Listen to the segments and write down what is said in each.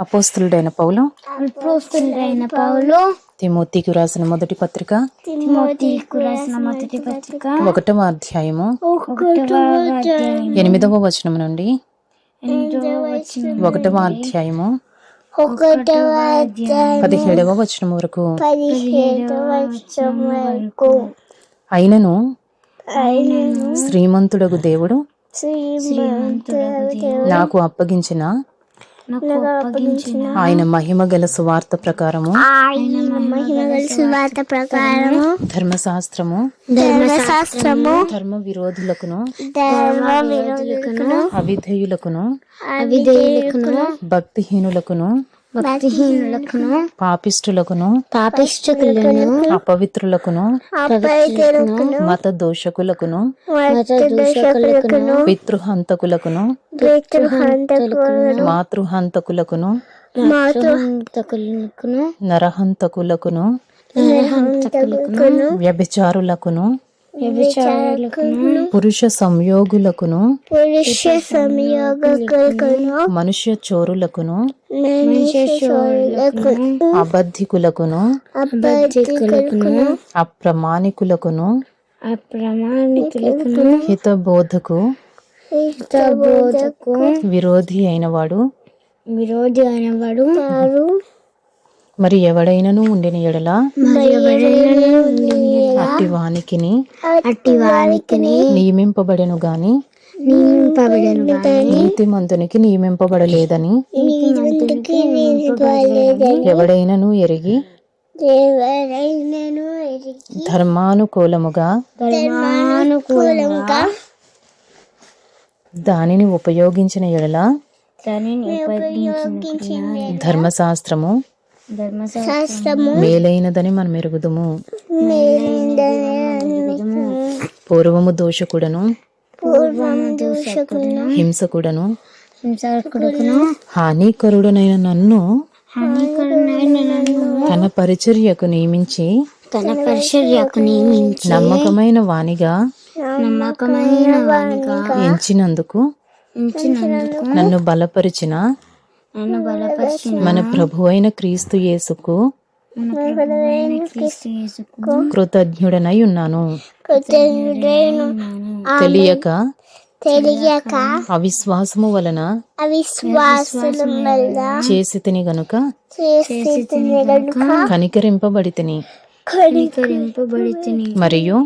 అపోస్తులుడైన పౌలు. అపోస్తులైన పౌలు. తిమోతికి రాసిన మొదటి పత్రిక. తిమోతికు రాసిన మొదటి పత్రిక. ఒకటవ అధ్యాయము. ఎనిమిదవ వచనం నుండి. ఒకటవ అధ్యాయము. పదిహేడవ వచనం వరకు. అయినను శ్రీమంతుడగు దేవుడు నాకు అప్పగించిన ఆయన మహిమ గల సువార్త ప్రకారము. ధర్మశాస్త్రము. ధర్మశాస్త్రము ధర్మ విరోధులకును ధర్మ విరోధులకును అవిధేయులకును. అవిధేయులకును భక్తిహీనులకును. భక్తిహీనులకును పాపిష్టులకును పాపిష్టులను అపవిత్రులకును మత దోషకులకును పితృహంతకులకును మాతృహంతకులకును నరహంతకులకును వ్యభిచారులకును పురుష సంయోగులకును పురుష సంయోగకులకును మనుష్య చోరులకును అబద్ధికులకును అబద్ధికులకును అప్రమాణికులకును అప్రమాణికులకును హితబోధకు హితబోధకు విరోధి అయినవాడు విరోధి అయినవాడు మరి ఎవడైనను ఉండిన ఎడల? ఎవరైనా అట్టి వానికిని అట్టి నియమింపబడెను గాని? నింపబడను గాని? నీతిమంతునికి నియమింపబడలేదని? ఎవడైనను ఎరిగి? ధర్మానుకూలముగా? ధర్మానుకూలంగా దానిని ఉపయోగించిన ఎడల? దానిని ఉపయోగించిన ధర్మశాస్త్రము? ధర్మశాస్త్రము. మేలైనదని మనం ఎరుగుదుము పూర్వము దోషకుడను. పూర్వము హింసకుడను. హానికరుడనైన నన్ను నన్ను తన పరిచర్యకు నియమించి తన పరిచర్యకు నియమించి నమ్మకమైన వానిగా నమ్మకమైన వానిగా ఎంచినందుకు నన్ను బలపరిచిన మన ప్రభు అయిన క్రీస్తు యేసుకు మన ప్రభువైన క్రీస్తు యేసుకు కృతజ్ఞుడనై ఉన్నాను. తెలియక తెలియక అవిశ్వాసము వలన చేసి తిని గనుక కనికరింపబడి తిని కనికరింపబడి తిని మరియు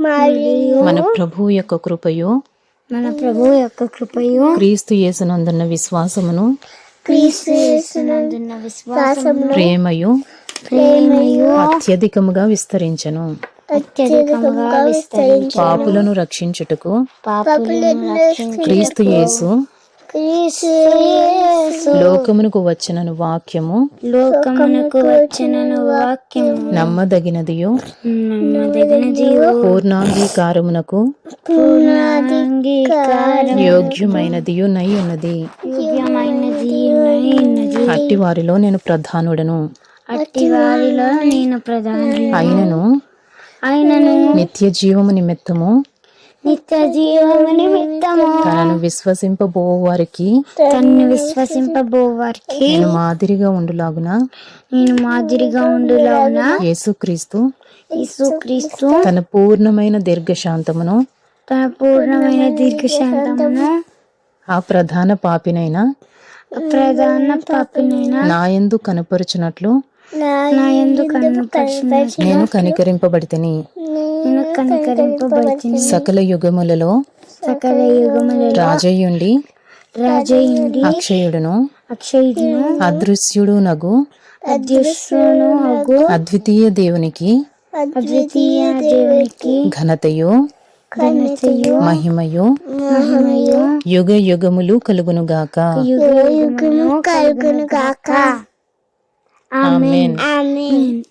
మరియు మన ప్రభు యొక్క కృపయు మన ప్రభు యొక్క కృపయు క్రీస్తు యేసునందున్న విశ్వాసమును ప్రేమయు ప్రేమయు అత్యధికముగా విస్తరించను. పాపులను రక్షించుటకు క్రీస్తు యేసు లోకమునకు వచ్చినను వాక్యము. లోకమునకు వచ్చిన వాక్యము. నమ్మదగినదియు. నమ్మదగినదియు. పూర్ణాంగీకారమునకు యోగ్యమైనదియు నై ఉన్నది అట్టి వారిలో నేను ప్రధానుడను. అట్టి వారిలో నేను ప్రధాని అయినను ఆయనను నిత్య జీవము నిమిత్తము. నిత్య జీవము నిమిత్తము? తనను విశ్వసింపబో వారికి తన్ను విశ్వసింపబోవారికి నేను మాదిరిగా ఉండులాగున? నేను మాదిరిగా ఉండులాగున? యేసుక్రీస్తు యేసుక్రీస్తు తన పూర్ణమైన దీర్ఘశాంతమును తన పూర్ణమైన దీర్ఘశాంతమును ఆ ప్రధాన పాపినైన ప్రధాన పాపినైన నాయందు కనపరుచున్నట్లు నా నేను కనికరింపబడితిని. నేను కనికరింపబడిన సకల యుగములలో సకల యుగములలో రాజయ్యుండి రాజయుండి అక్షయుడును అక్షయుడును అదృశ్యుడు నగు అదృశ్యును అగు అద్వితీయ దేవునికి అద్వితీయ దేవునికి ఘనతయు ఘనతయు మహిమయు మహిమయు యుగ యుగములు కలుగునుగాక. యుగ యుగము కలుగును Amen. Amen. Amen.